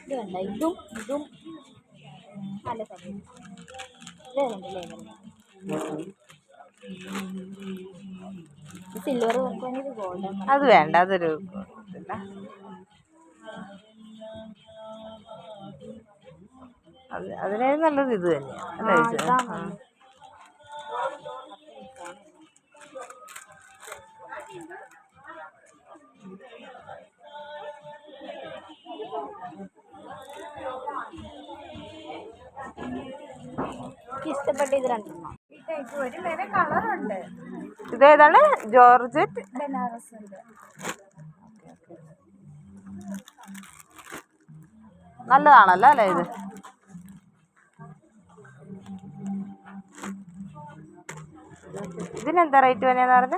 ഇത് വേണ്ട ഇതും ഇതും നല്ല സമയം. ഇത് സിൽവർ വെക്കാൻ ഗോൾഡ് അത് വേണ്ട അതൊരു ഇതില്ല. അത് അതിനേത് നല്ലത് ഇത് തന്നെയാണ് എനിക്ക് ഇഷ്ടപ്പെട്ട ഇത് രണ്ടെണ്ണം. ഇത് ഏതാണ്? ജോർജറ്റ്? ബനാറസ് ഉണ്ട്. നല്ലതാണല്ലോ അല്ലേ ഇത്? ഇതിനെന്താ റേറ്റ് വരെയെന്ന് പറഞ്ഞ?